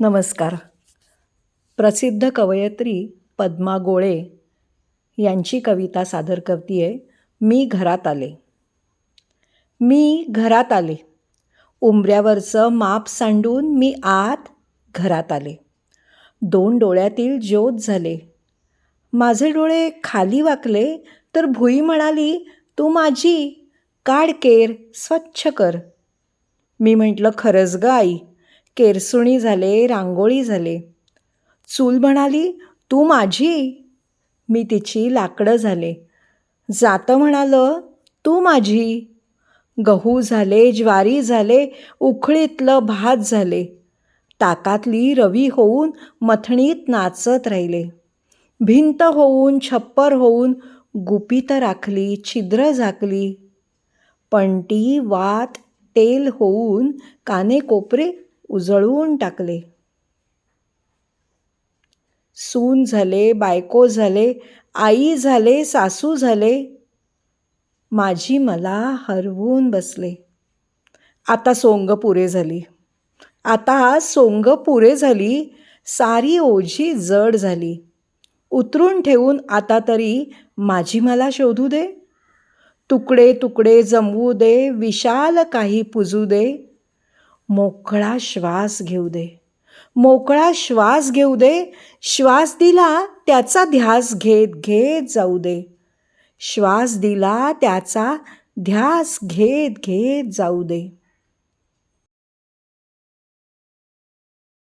नमस्कार. प्रसिद्ध कवयित्री पद्मा गोळे यांची कविता सादर करते आहे मी घरात आले. मी घरात आले. उंबऱ्यावरचं माप सांडून मी आत घरात आले. दोन डोळ्यातील ज्योत झाले. माझे डोळे खाली वाकले तर भुई म्हणाली तू माझी काढ केर स्वच्छ कर. मी म्हटलं खरंच ग आई केरसुणी झाले रांगोळी झाले. चूल म्हणाली तू माझी मी तिची लाकडं झाले. जातं म्हणालं तू माझी गहू झाले ज्वारी झाले उखळीतलं भात झाले. ताकातली रवी होऊन मथणीत नाचत राहिले. भिंत होऊन छप्पर होऊन गुपित राखली छिद्र झाकली. पंटी वात तेल होऊन काने कोपरे उजळवून टाकले. सून झाले बायको झाले आई झाले सासू झाले. माझी मला हरवून बसले. आता सोंग पुरे झाली. आता सोंग पुरे झाली. सारी ओझी जड झाली. उतरून ठेवून आता तरी माझी मला शोधू दे. तुकडे तुकडे जमवू दे. विशाल काही पुजू दे. मोकळा श्वास घेऊ दे. मोकळा श्वास घेऊ दे. श्वास दिला त्याचा ध्यास घेत घेत जाऊ दे. श्वास दिला त्याचा ध्यास घेत घेत जाऊ दे.